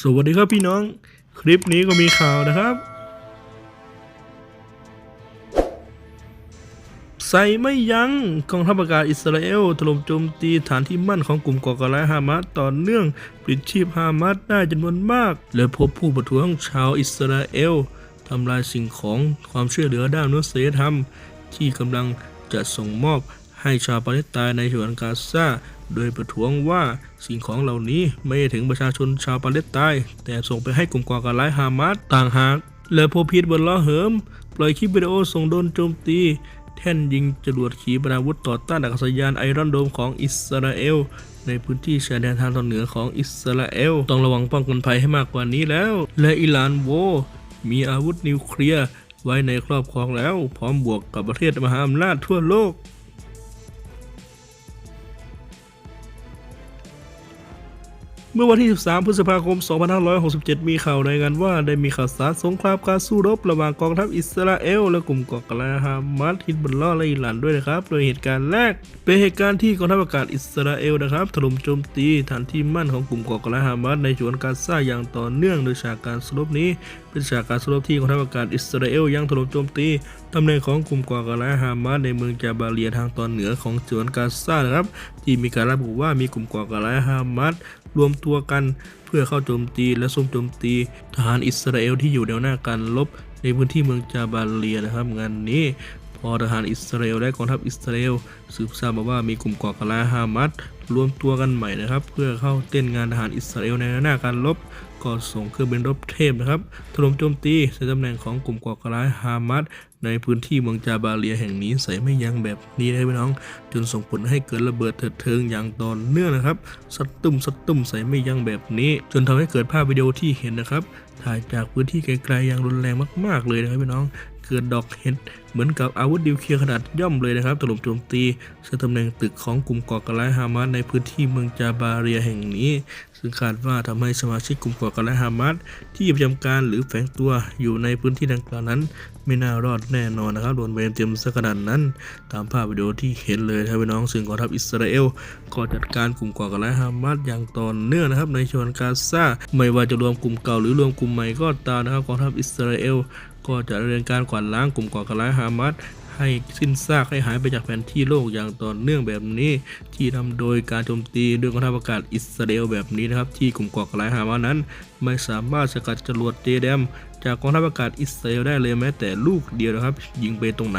สวัสดีครับพี่น้อง คลิปนี้ก็มีข่าวนะครับ ใส่ไม่ยัง้งกองทัพอากาศอิสราเอลถล่มโจมตีฐานที่มั่นของกลุ่มก่อการร้ายฮามาสต่อเนื่องปลิดชีพฮามาสได้จำนวนมาก และพบผู้ประท้วงชาวอิสราเอลทำลายสิ่งของความช่วยเหลือด้านมนุษยธรรม ที่กำลังจะส่งมอบให้ชาวปาเลสไตน์ในฉนวนกาซา โดยประท้วงว่าสิ่งของเหล่านี้ไม่ถึงประชาชนชาวปาเลสไตน์แต่ส่งไปให้กลุ่มก่อการร้ายฮามาสต่างหาก และพบพิษบนล้อเหิม ปล่อยคลิปวิดีโอส่งโดนโจมตี แท่นยิงจรวดขีปนาวุธต่อต้านอากาศยานไอรอนโดมของอิสราเอลในพื้นที่ชายแดนทางตอนเหนือของอิสราเอล ต้องระวังป้องกันภัยให้มากกว่านี้แล้ว และอิหร่านโว มีอาวุธนิวเคลียร์ไว้ในครอบครองแล้ว พร้อมบวกกับประเทศมหาอำนาจทั่วโลก เมื่อวันที่ 13 พฤษภาคม 2567 มีข่าวรายงานว่าได้มีข่าวสารสงครามการสู้รบระหว่างกองทัพอิสราเอลและกลุ่มก่อการร้ายฮามาสฮิดบุลลอฮ์และอิหร่านด้วยนะครับ โดยเหตุการณ์แรก เป็นเหตุการณ์ที่กองทัพอากาศอิสราเอลนะครับถล่มโจมตีฐานที่มั่นของกลุ่มก่อการร้ายฮามาสในฉวนกาซาอย่างต่อเนื่องโดยฉากการสู้รบนี้ เป็นฉากการสู้รบที่กองทัพอากาศอิสราเอลยังถล่มโจมตีตำแหน่งของกลุ่มก่อการร้ายฮามาสในเมืองจาบาเลียทางตอนเหนือของฉนวนกาซานะครับ ที่มีการระบุว่ามีกลุ่มก่อการร้ายฮามาสรวมตัวกันเพื่อเข้าโจมตีและซุ่มโจมตีทหารอิสราเอลที่อยู่แนวหน้าการรบในพื้นที่เมืองจาบาเลียนะครับ งานนี้พอทหารอิสราเอลและกองทัพอิสราเอลสืบทราบมาว่ามีกลุ่มก่อการร้ายฮามัสรวมตัวกันใหม่นะครับ เพื่อเข้าเต้นงานทหารอิสราเอลในแนวหน้าการรบ ก็ส่งเครื่องบินรบเทพนะครับถล่มโจมตีใส่ตำแหน่งของกลุ่มก่อการร้ายฮามัสในพื้นที่เมืองจาบาเลียแห่งนี้ใส่ไม่ยั้งแบบนี้เลยพี่น้อง จนส่งผลให้เกิดระเบิดเถิดเทิงอย่างต่อเนื่องนะครับสดตุ้มสดตุ้มใส่ไม่ยั้งแบบนี้ จนทำให้เกิดภาพวิดีโอที่เห็นนะครับ ถ่ายจากพื้นที่ไกลๆอย่างรุนแรงมาก ๆเลยนะครับพี่น้อง เกิดดอกเห็ดเหมือนกับอาวุธดิวเคลียร์ขนาดย่อมเลยนะครับถล่มโจมตีใส่ตำแหน่งตึกของกลุ่มก่อการร้ายฮามาสในพื้นที่เมืองจาบาเรียแห่งนี้ ซึ่งคาดว่าทำให้สมาชิกกลุ่มก่อการร้ายฮามาสที่ประจำการหรือแฝงตัวอยู่ในพื้นที่ดังกล่าวนั้น ไม่น่ารอดแน่นอนนะครับโดนเบนเต็มสักขนาดนั้น ตามภาพวิดีโอที่เห็นเลยนะครับพี่น้องซึ่งกองทัพอิสราเอลก็จัดการกลุ่มก่อการร้ายฮามาสอย่างต่อเนื่องนะครับในชนกาซาไม่ว่าจะรวมกลุ่มเก่าหรือรวมกลุ่มใหม่ก็ตามนะครับกองทัพอิสราเอล ก็จะดำเนินการกวาดล้างกลุ่มก่อการร้ายฮามาส ให้สิ้นซากให้หายไปจากแผนที่โลกอย่างต่อเนื่องแบบนี้ ที่ทำโดยการโจมตีด้วยกองทัพอากาศอิสราเอลแบบนี้นะครับ ที่กลุ่มก่อการร้ายฮามานั้น ไม่สามารถสกัดจรวดเจแดมจากกองทัพอากาศอิสราเอลได้เลยแม้แต่ลูกเดียวนะครับ ยิงไปตรงไหน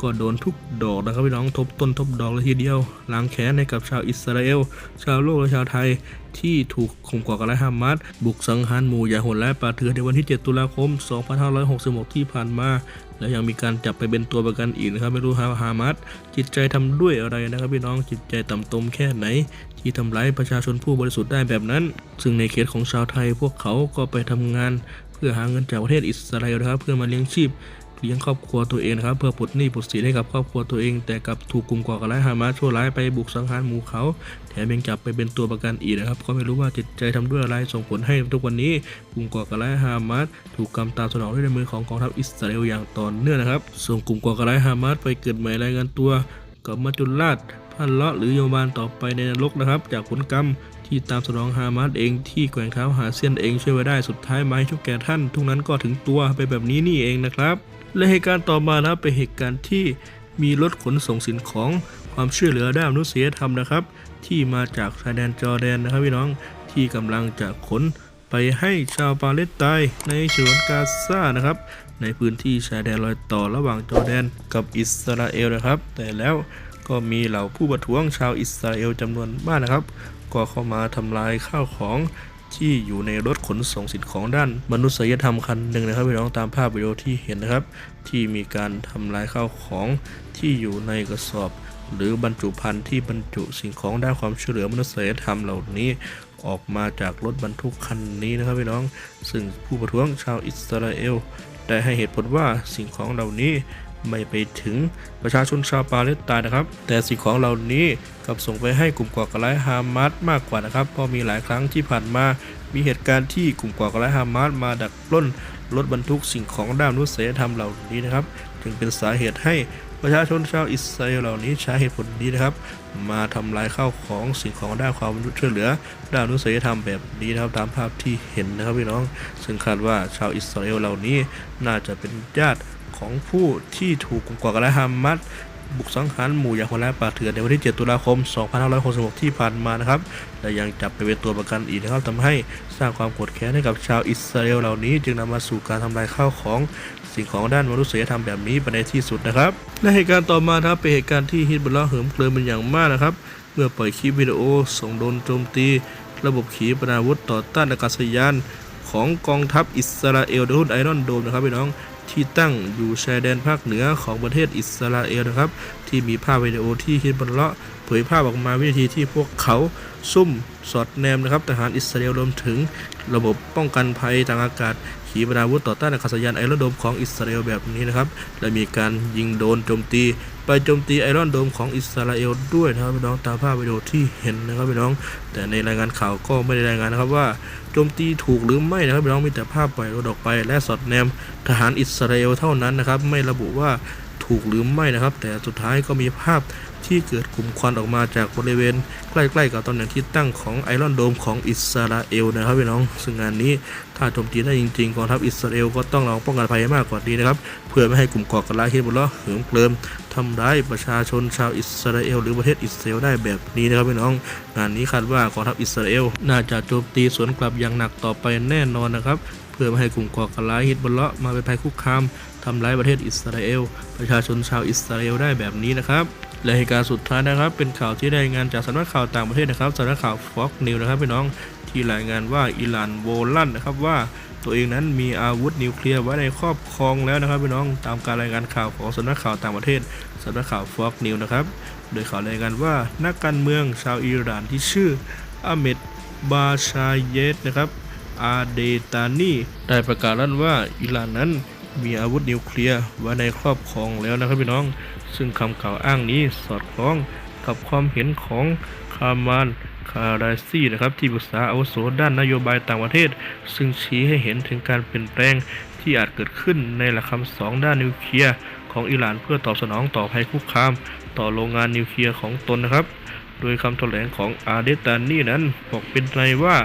ก็โดนทุกดอกนะครับพี่น้องทบต้นทบดอกเลยทีเดียวล้างแค้นให้กับชาวอิสราเอล ชาวโลกและชาวไทยที่ถูกข่มก่อการร้ายฮามาสบุกสังหารหมู่อย่างโหดร้ายป่าเถื่อนในวันที่ 7 ตุลาคม 2566 ที่ผ่านมา และยังมีการจับไปเป็นตัวประกันอีกนะครับไม่รู้ฮาฮามาสจิตใจทำด้วยอะไรนะครับพี่น้องจิตใจต่ำตมแค่ไหน ที่ทำร้ายประชาชนผู้บริสุทธิ์ได้แบบนั้น ซึ่งในเคสของชาวไทยพวกเขาก็ไปทำงาน เพื่อหาเงินจากประเทศอิสราเอลนะครับเพื่อมาเลี้ยงชีพ เลี้ยงครอบครัวตัวเองนะครับเพื่อปลดหนี้ปลดสินให้กับครอบครัวตัวเอง แต่กลับถูกกลุ่มก่อการร้ายฮามาสชั่วร้ายไปบุกสังหารหมู่เขา แถมยังจับไปเป็นตัวประกันอีกนะครับก็ไม่รู้ว่าจิตใจทำด้วยอะไรส่งผลให้ทุกวันนี้กลุ่มก่อการร้ายฮามาสถูกกำตามสนองด้วยมือของกองทัพอิสราเอลอย่างต่อเนื่องนะครับส่งกลุ่มก่อการร้ายฮามาสไปเกิดใหม่รายงานตัวกับมัจจุราชพันเลาะหรือโยมานต่อไปในนรกนะครับ จากผลกรรม ที่ตามสนองฮามาสเองที่แกว่งเท้าหาเส้นเองช่วยไว้ได้สุดท้ายมาให้ทุกแก่ท่าน ทุกนั้นก็ถึงตัวไปแบบนี้นี่เองนะครับ และเหตุการณ์ต่อมานะเป็นเหตุการณ์ที่มีรถขนส่งสินของความช่วยเหลือด้านมนุษยธรรมนะครับ ที่มาจากชายแดนจอร์แดนนะครับพี่น้องที่กำลังจะขนไปให้ชาวปาเลสไตน์ในฉนวนกาซานะครับ ในพื้นที่ชายแดนรอยต่อระหว่างจอร์แดนกับอิสราเอลนะครับ แต่แล้วก็มีเหล่าผู้ประท้วงชาวอิสราเอลจำนวนมากนะครับ ก็เข้ามาทำลายข้าวของที่อยู่ในรถขนส่งสินของด้านมนุษยธรรมคันหนึ่งนะครับพี่น้องตามภาพวิดีโอที่เห็นนะครับ ที่มีการทำลายข้าวของที่อยู่ในกระสอบ หรือบรรจุภัณฑ์ที่บรรจุสิ่งของด้านความช่วยเหลือมนุษยธรรมเหล่านี้ออกมาจากรถบรรทุกคันนี้นะครับพี่น้อง ซึ่งผู้ประท้วงชาวอิสราเอลได้ให้เหตุผลว่าสิ่งของเหล่านี้ ไม่ไปถึงประชาชนชาวปาเลสไตน์นะครับ แต่สิ่งของเหล่านี้กลับส่งไปให้กลุ่มก่อการร้ายฮามาสมากกว่านะครับ เพราะมีหลายครั้งที่ผ่านมา มีเหตุการณ์ที่กลุ่มก่อการร้ายฮามาสมาดักปล้นรถบรรทุกสิ่งของด้านนุษยธรรมเหล่านี้นะครับ จึงเป็นสาเหตุให้ประชาชนชาวอิสราเอลเหล่านี้ใช้เหตุผลนี้นะครับ มาทำลายข้าวของสิ่งของด้านความมนุษย์ช่วยเหลือ ด้านนุษยธรรมแบบนี้นะครับตามภาพที่เห็นนะครับพี่น้อง ซึ่งคาดว่าชาวอิสราเอลเหล่านี้น่าจะเป็นญาติ ของผู้ที่ถูกกลุ่มก่อการร้ายฮามาสบุกสังหารหมู่อย่างโหดร้ายป่าเถื่อนในวันที่ 7 ตุลาคม 2566 ที่ผ่านมานะครับ และยังจับไปเป็นตัวประกันอีกนะครับทำให้สร้างความโกรธแค้นให้กับชาวอิสราเอลเหล่านี้ จึงนำมาสู่การทำลายข้าวของสิ่งของด้านมนุษยธรรมแบบนี้ไปในที่สุดนะครับ และเหตุการณ์ต่อมาครับเป็นเหตุการณ์ที่ฮิตบุลลาห์เหิมเกริมเป็นอย่างมากนะครับเมื่อปล่อยคลิปวิดีโอส่งโดนโจมตี ระบบขีปนาวุธต่อต้านอากาศยานของกองทัพอิสราเอลโดยรุ่นไอรอนโดมนะครับพี่น้อง ที่ตั้งอยู่ชายแดนภาคเหนือของประเทศอิสราเอลนะครับ ที่มีภาพวิดีโอที่ฮิตบัลเลาะเผยภาพออกมาวินาทีที่พวกเขาซุ่มสอดแนมนะครับทหารอิสราเอลรวมถึงระบบป้องกันภัยทางอากาศขีปนาวุธต่อต้านอากาศยานไอรอนโดมของอิสราเอลแบบนี้นะครับ และมีการยิงโดนโจมตี ไปโจมตีไอรอนโดมของอิสราเอลด้วยนะครับพี่น้องตามภาพวิดีโอที่เห็นนะครับพี่น้อง แต่ในรายงานข่าวก็ไม่ได้รายงานนะครับว่า โจมตีถูกหรือไม่นะครับพี่น้องมีแต่ภาพปล่อยรถออกไป และสอดแนมทหารอิสราเอลเท่านั้นนะครับ ไม่ระบุว่า ถูกหรือไม่นะครับ แต่สุดท้ายก็มีภาพที่เกิดกลุ่มควันออกมาจากบริเวณ ใกล้ๆกับตำแหน่งที่ตั้งของไอรอนโดมของอิสราเอลนะครับพี่น้อง ซึ่งงานนี้ถ้าโจมตีได้จริงๆกองทัพอิสราเอลก็ต้องระวังป้องกันภัยมากกว่านี้นะครับ เพื่อไม่ให้กลุ่มก่อการร้ายฮิซบุลล์เหิมเกริมทำร้ายประชาชนชาวอิสราเอลหรือประเทศอิสราเอลได้แบบนี้นะครับพี่น้อง งานนี้คาดว่ากองทัพอิสราเอลน่าจะโจมตีสวนกลับอย่างหนักต่อไปแน่นอนนะครับเพื่อไม่ให้กลุ่มก่อการร้ายฮิซบุลลอฮ์มาเป็นภัยคุกคาม ทำร้ายประเทศอิสราเอล ประชาชนชาวอิสราเอลได้แบบนี้นะครับและเหตุการณ์สุดท้ายนะครับ เป็นข่าวที่รายงานจากสำนักข่าวต่างประเทศนะครับสำนักข่าว Fox News นะครับพี่น้องที่รายงานว่าอิหร่านโวลั่นนะครับว่าตัวเองนั้นมีอาวุธนิวเคลียร์ไว้ในครอบครองแล้วนะครับพี่น้องตามการรายงานข่าวของสำนักข่าวต่างประเทศสำนักข่าว Fox News นะครับโดยข่าวรายงานว่านักการเมืองชาวอิหร่านที่ชื่ออาเมดบาชาเยตนะครับอาเดตานีได้ประกาศลั่นว่าอิหร่านนั้น มีอาวุธนิวเคลียร์ไว้ในครอบครองแล้วนะครับพี่น้อง ซึ่งคำกล่าวอ้างนี้สอดคล้องกับความเห็นของคามานคาราซีนะครับที่ปรึกษาอาวุโสด้านนโยบายต่างประเทศ ซึ่งชี้ให้เห็นถึงการเปลี่ยนแปลงที่อาจเกิดขึ้นในหลักคำสองด้านนิวเคลียร์ของอิหร่านเพื่อตอบสนองต่อภัยคุกคาม ต่อโรงงานนิวเคลียร์ของตนนะครับ โดยคำแถลงของอาเดตานีนั้นบอกเป็นในว่า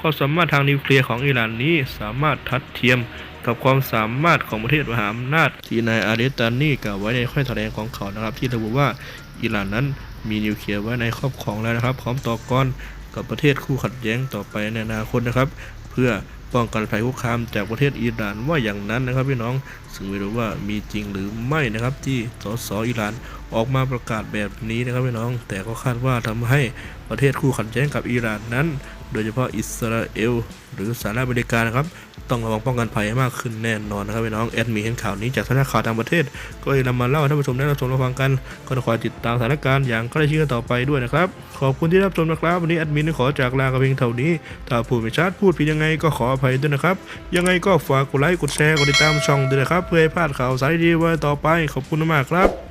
ความสามารถทางนิวเคลียร์ของอิหร่านนี้สามารถทัดเทียม กับความสามารถของประเทศมหาอำนาจที่นายอาเดตานีกล่าวไว้ในข้อแถลงของเขานะครับ ที่ระบุว่าอิหร่านนั้นมีนิวเคลียร์ไว้ในครอบครองแล้วนะครับ พร้อมต่อกรกับประเทศคู่ขัดแย้งต่อไปในอนาคตนะครับ เพื่อป้องกันภัยคุกคามจากประเทศอิหร่านว่าอย่างนั้นนะครับพี่น้องซึ่งไม่รู้ว่ามีจริงหรือไม่นะครับ ที่สสอิหร่านออกมาประกาศแบบนี้นะครับพี่น้อง แต่ก็คาดว่าทำให้ประเทศคู่ขัดแย้งกับอิหร่านนั้น โดยเฉพาะอิสราเอล หรือสหรัฐอเมริกานะครับ ต้องระวังป้องกันภัยให้มากขึ้นแน่นอนนะครับพี่น้องแอดมีเห็นข่าวนี้จากสำนักข่าวต่างประเทศ ก็เลยนำมาเล่าให้ท่านผู้ชมได้รับชมรับฟังกันก็ต้องคอยติดตามสถานการณ์อย่างใกล้ชิดกันต่อไปด้วยนะครับ ขอบคุณที่รับชมนะครับ วันนี้แอดมินขอจากลากับเพียงเท่านี้ ถ้าพูดไม่ชัดพูดผิดยังไงก็ขออภัยด้วยนะครับ ยังไงก็ฝากกดไลค์กดแชร์กดติดตามช่องด้วยนะครับ เพื่อให้พลาดข่าวสารดีๆไว้ต่อไปขอบคุณมากครับ